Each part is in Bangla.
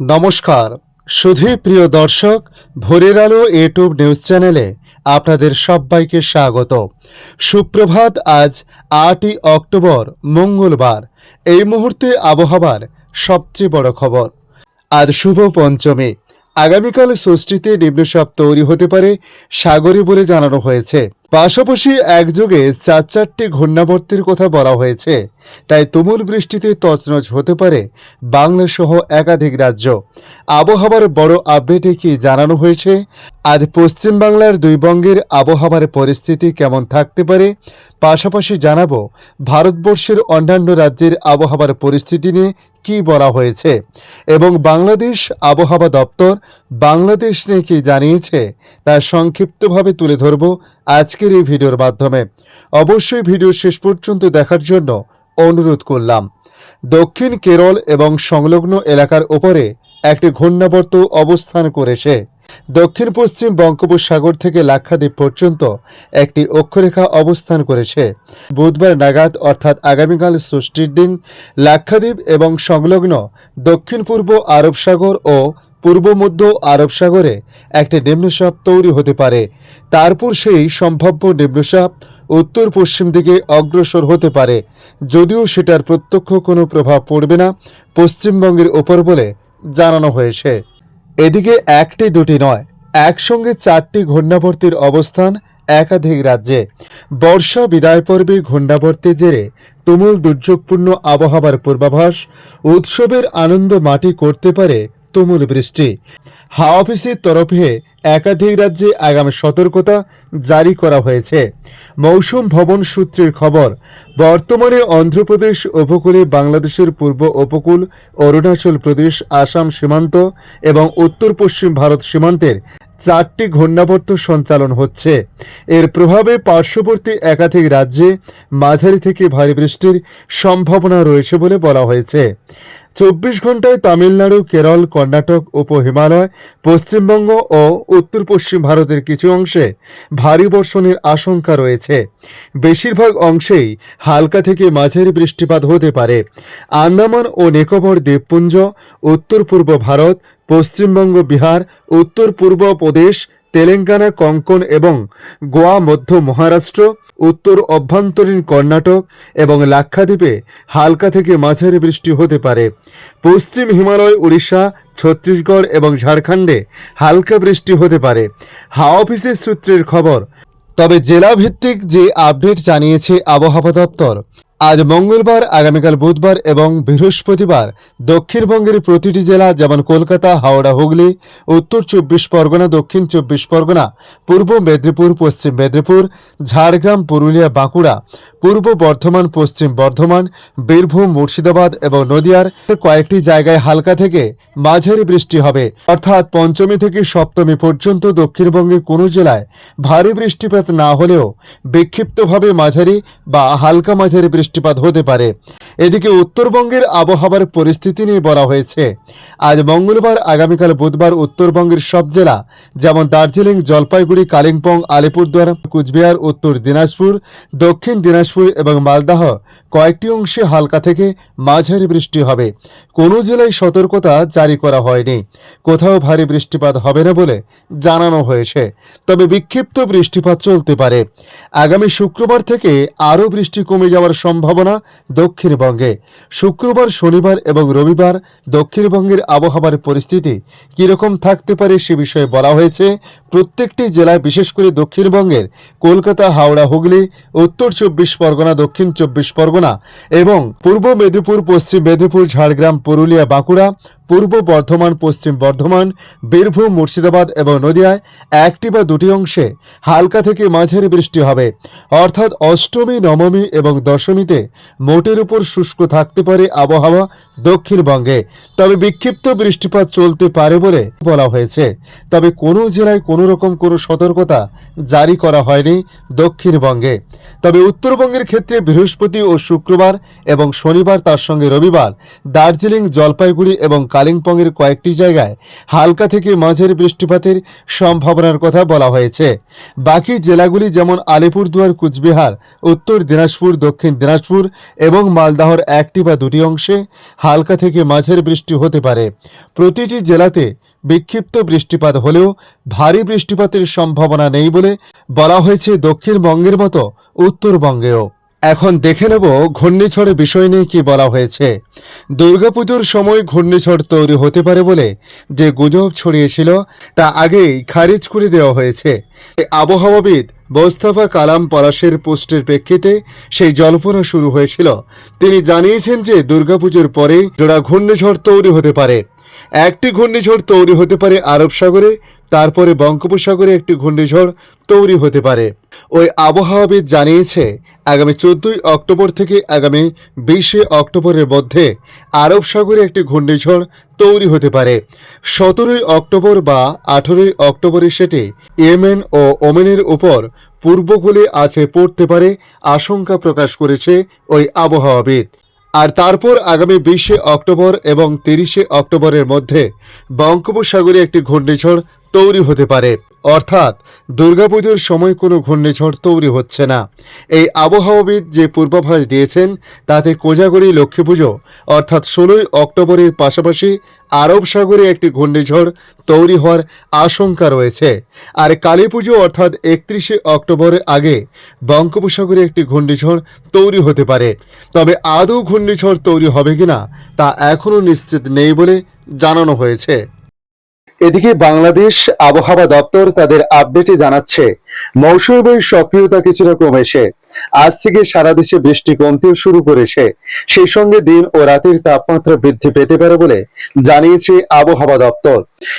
নমস্কার। সুধী প্রিয় দর্শক, ভোরের আলো ইউটিউব নিউজ চ্যানেলে আপনাদের সবাইকে স্বাগত। সুপ্রভাত, আজ আটই অক্টোবর, মঙ্গলবার। এই মুহূর্তে আবহাওয়ার সবচেয়ে বড় খবর। আজ শুভ পঞ্চমী। আগামীকাল ষষ্ঠীতে নিম্নচাপ তৈরি হতে পারে, সাগরে বলে জানানো হয়েছে। পাশাপাশি একযোগে চার চারটি ঘূর্ণাবর্তের কথা বলা হয়েছে। তাই তুমুল বৃষ্টিতে তছনছ হতে পারে বাংলা সহ একাধিক রাজ্য। আবহাওয়ার বড় আপডেটে কি জানানো হয়েছে? আজ পশ্চিমবাংলার দুই বঙ্গের আবহাওয়ার পরিস্থিতি কেমন থাকতে পারে? পাশাপাশি জানাব, ভারতবর্ষের অন্যান্য রাজ্যের আবহাওয়ার পরিস্থিতি নিয়ে কি বলা হয়েছে? এবং বাংলাদেশ আবহাওয়া দপ্তর বাংলাদেশ নিয়ে কি জানিয়েছে? তা সংক্ষিপ্তভাবে তুলে ধরব আজকের এই ভিডিওর মাধ্যমে। অবশ্যই ভিডিও শেষ পর্যন্ত দেখার জন্য অনুরোধ করলাম। দক্ষিণ কেরল এবং সংলগ্ন এলাকার ওপরে একটি ঘূর্ণাবর্ত অবস্থান করেছে। দক্ষিণ পশ্চিম বঙ্গোপসাগর থেকে লাক্ষাদ্বীপ পর্যন্ত একটি অক্ষরেখা অবস্থান করেছে। বুধবার নাগাদ, অর্থাৎ আগামীকাল ষষ্ঠীর দিন, লাক্ষাদ্বীপ এবং সংলগ্ন দক্ষিণ পূর্ব আরব সাগর ও পূর্ব মধ্য আরব সাগরে একটি নিম্নচাপ তৈরি হতে পারে। তারপর সেই সম্ভাব্য নিম্নচাপ উত্তর পশ্চিম দিকে অগ্রসর হতে পারে। যদিও সেটার প্রত্যক্ষ কোনো প্রভাব পড়বে না, পশ্চিমবঙ্গের ওপর বলে জানানো হয়েছে। এদিকে একটি দুটি নয়, একসঙ্গে চারটি ঘূর্ণাবর্তির অবস্থান একাধিক রাজ্যে। বর্ষা বিদায় পর্বে ঘূর্ণাবর্তের জেরে তুমুল দুর্যোগপূর্ণ আবহাওয়ার পূর্বাভাস, উৎসবের আনন্দ মাটি করতে পারে তুমুল বৃষ্টি। হাওয়া অফিসের তরফে একাধিক রাজ্যে আগামী সতর্কতা জারি করা হয়েছে। মৌসুম ভবন সূত্রের খবর, বর্তমানে অন্ধ্রপ্রদেশ উপকূলে বাংলাদেশের পূর্ব উপকূল, অরুণাচল প্রদেশ, আসাম সীমান্ত এবং উত্তর পশ্চিম ভারত সীমান্তের চারটি ঘূর্ণাবর্ত সঞ্চালন হচ্ছে। এর প্রভাবে পার্শ্ববর্তী একাধিক রাজ্যে মাঝারি থেকে ভারী বৃষ্টির সম্ভাবনা রয়েছে বলে বলা হয়েছে। চব্বিশ ঘন্টায় তামিলনাড়ু, কেরল, কর্ণাটক, উপ হিমালয়, পশ্চিমবঙ্গ ও উত্তর পশ্চিম ভারতের কিছু অংশে ভারী বর্ষণের আশঙ্কা রয়েছে। বেশিরভাগ অংশেই হালকা থেকে মাঝারি বৃষ্টিপাত হতে পারে। আন্দামান ও নিকোবর দ্বীপপুঞ্জ উত্তর পূর্ব ভারত, পশ্চিমবঙ্গ, বিহার উত্তর পূর্ব প্রদেশ তেলেঙ্গানা, কঙ্কন এবং গোয়া, মধ্য মহারাষ্ট্র, উত্তর অভ্যন্তরীণ কর্ণাটক এবং লাক্ষাদ্বীপে হালকা থেকে মাঝারি বৃষ্টি হতে পারে। পশ্চিম হিমালয়, উড়িষ্যা, ছত্তিশগড় এবং ঝাড়খণ্ডে হালকা বৃষ্টি হতে পারে। হাওয়া অফিসের সূত্রের খবর, তবে জেলাভিত্তিক যে আপডেট জানিয়েছে আবহাওয়া দপ্তর আজ মঙ্গলবার, আগামীকাল বুধবার এবং বৃহস্পতিবার দক্ষিণবঙ্গের প্রতিটি জেলা যেমন কলকাতা, হাওড়া, হুগলি, উত্তর চব্বিশ পরগনা, দক্ষিণ চব্বিশ পরগনা, পূর্ব মেদিনীপুর, পশ্চিম মেদিনীপুর, ঝাড়গ্রাম, পুরুলিয়া, বাঁকুড়া, পূর্ব বর্ধমান, পশ্চিম বর্ধমান, বীরভূম, মুর্শিদাবাদ এবং নদিয়ার কয়েকটি জায়গায় হালকা থেকে মাঝারি বৃষ্টি হবে। অর্থাৎ পঞ্চমী থেকে সপ্তমী পর্যন্ত দক্ষিণবঙ্গের কোনো জেলায় ভারী বৃষ্টিপাত না হলেও বিক্ষিপ্তভাবে মাঝারি বা হালকা মাঝারি বৃষ্টিপাত হতে পারে। এদিকে উত্তরবঙ্গের আবহাওয়ার পরিস্থিতি নিয়ে বলা হয়েছে। আজ মঙ্গলবার, আগামীকাল বুধবার উত্তরবঙ্গের সব জেলা, যেমন দার্জিলিং, জলপাইগুড়ি, কালিম্পং, আলিপুরদুয়ার, কুচবিহার, উত্তর দিনাজপুর, দক্ষিণ দিনাজপুর এবং মালদাহ কয়েকটি অংশে হালকা থেকে মাঝারি বৃষ্টি হবে। কোনো জেলায় সতর্কতা জারি করা হয়নি। কোথাও ভারী বৃষ্টিপাত হবে না বলে জানানো হয়েছে। তবে বিক্ষিপ্ত বৃষ্টিপাত চলতে পারে। আগামী শুক্রবার থেকে আরও বৃষ্টি কমে যাওয়ার সম্ভাবনা দক্ষিণবঙ্গে শুক্রবার, শনিবার এবং রবিবার দক্ষিণবঙ্গের আবহাওয়ার পরিস্থিতি কীরকম থাকতে পারে সে বিষয়ে বলা হয়েছে। প্রত্যেকটি জেলায় বিশেষ করে দক্ষিণবঙ্গের কলকাতা, হাওড়া, হুগলি, উত্তর চব্বিশ পরগনা, দক্ষিণ চব্বিশ পরগনা এবং পূর্ব মেদিনীপুর, পশ্চিম মেদিনীপুর, ঝাড়গ্রাম, পুরুলিয়া, বাঁকুড়া পূর্ব বর্ধমান, পশ্চিম বর্ধমান, বীরভূম, মুর্শিদাবাদ এবং নদিয়ায় একটি বা দুটি অংশে হালকা থেকে মাঝারি বৃষ্টি হবে। অর্থাৎ অষ্টমী, নবমী এবং দশমীতে মোটের উপর শুষ্ক থাকতে পারে আবহাওয়া দক্ষিণবঙ্গে। তবে বিক্ষিপ্ত বৃষ্টিপাত চলতে পারে বলে বলা হয়েছে। তবে কোনো জেলায় কোনো রকম কোনো সতর্কতা জারি করা হয়নি দক্ষিণবঙ্গে। তবে উত্তরবঙ্গের ক্ষেত্রে বৃহস্পতি ও শুক্রবার এবং শনিবার তার সঙ্গে রবিবার দার্জিলিং, জলপাইগুড়ি এবং কালিম্পংয়ের কয়েকটি জায়গায় হালকা থেকে মাঝের বৃষ্টিপাতের সম্ভাবনার কথা বলা হয়েছে। বাকি জেলাগুলি যেমন আলিপুরদুয়ার, কুচবিহার, উত্তর দিনাজপুর, দক্ষিণ দিনাজপুর এবং মালদাহর একটি বা দুটি অংশে হালকা থেকে মাঝের বৃষ্টি হতে পারে। প্রতিটি জেলাতে বিক্ষিপ্ত বৃষ্টিপাত হলেও ভারী বৃষ্টিপাতের সম্ভাবনা নেই বলে বলা হয়েছে দক্ষিণবঙ্গের মতো উত্তরবঙ্গেও। এখন দেখে নেব ঘূর্ণিঝড় বিষয় নিয়ে কি বলা হয়েছে। দুর্গাপুজোর সময় ঘূর্ণিঝড় তৈরি হতে পারে বলে যে গুজব ছড়িয়েছিল, তা আগেই খারিজ করে দেওয়া হয়েছে। আবহাওয়াবিদ মোস্তফা কালাম পলাশের পোস্টের প্রেক্ষিতে সেই জল্পনা শুরু হয়েছিল। তিনি জানিয়েছেন যে দুর্গাপুজোর পরে জোড়া ঘূর্ণিঝড় তৈরি হতে পারে। একটি ঘূর্ণিঝড় তৈরি হতে পারে আরব সাগরে, তারপরে বঙ্গোপসাগরে একটি ঘূর্ণিঝড় তৈরি হতে পারে। ওই আবহাওয়াবিদ জানিয়েছে, আগামী চোদ্দই অক্টোবর থেকে আগামী বিশে অক্টোবরের মধ্যে আরব সাগরে একটি ঘূর্ণিঝড় তৈরি হতে পারে। সতেরোই অক্টোবর বা আঠেরোই অক্টোবরে সেটি ইয়েমেন ও ওমেনের উপর পূর্বগুলি আছে পড়তে পারে আশঙ্কা প্রকাশ করেছে ওই আবহাওয়াবিদ আর তারপর আগামী বিশে অক্টোবর এবং তিরিশে অক্টোবরের মধ্যে বঙ্গোপসাগরে একটি ঘূর্ণিঝড় তৈরি হতে পারে। অর্থাৎ দুর্গাপুজোর সময় কোনো ঘূর্ণিঝড় তৈরি হচ্ছে না। এই আবহাওয়াবিদ যে পূর্বাভাস দিয়েছেন, তাতে কোজাগরি লক্ষ্মী পুজো, অর্থাৎ ষোলোই অক্টোবরের পাশাপাশি আরব সাগরে একটি ঘূর্ণিঝড় তৈরি হওয়ার আশঙ্কা রয়েছে। আর কালী পুজো, অর্থাৎ একত্রিশে অক্টোবরের আগে বঙ্গোপসাগরে একটি ঘূর্ণিঝড় তৈরি হতে পারে। তবে আদৌ ঘূর্ণিঝড় তৈরি হবে কিনা, তা এখনও নিশ্চিত নেই বলে জানানো হয়েছে। এদিকে বাংলাদেশ আবহাওয়া দপ্তর তাদের আপডেটে জানাচ্ছে মৌসুমী সক্রিয়তা কিছুটা কমেছে। আজ থেকে সারা দেশে বৃষ্টি কমতেও শুরু করেছে। সেই সঙ্গে দিন ও রাতের তাপমাত্রা বৃদ্ধি পেতে পারে বলে জানিয়েছে আবহাওয়া দপ্তর।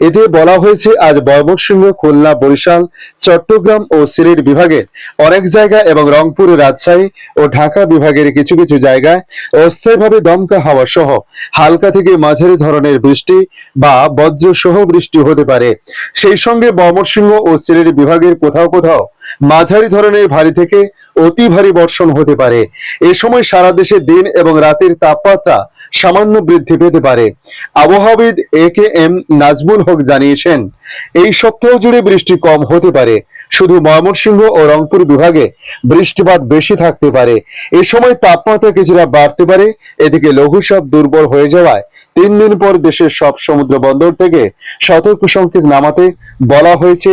এতে বলা হয়েছে, আজ ময়মনসিংহ, খুলনা, বরিশাল, চট্টগ্রাম ও সিলেট বিভাগের অনেক জায়গা এবং রংপুর, রাজশাহী ও ঢাকা বিভাগের কিছু কিছু জায়গায় অস্থায়ীভাবে দমকা হাওয়া সহ হালকা থেকে মাঝারি ধরনের বৃষ্টি বা বজ্র সহ বৃষ্টি হতে পারে। সেই সঙ্গে ময়মনসিংহ ও সিলেট বিভাগের কোথাও কোথাও মাঝারি ধরনের ভারী থেকে অতি ভারী বর্ষণ হতে পারে। এ সময় সারা দেশে দিন এবং রাতের তাপমাত্রা সামান্য বৃদ্ধি পেতে পারে। আবহাওয়াবিদ এ কে এম নাজমুল হক জানিয়েছেন, এই সপ্তাহ জুড়ে বৃষ্টি কম হতে পারে। শুধু ময়মনসিংহ ও রংপুর বিভাগে বৃষ্টিপাত বেশি থাকতে পারে। এ সময় তাপমাত্রা কিছুটা বাড়তে পারে। এদিকে লঘুচাপ দুর্বল হয়ে যাওয়ায় তিন দিন পর দেশের সব সমুদ্র বন্দর থেকে সতর্ক সংকেত নামাতে বলা হয়েছে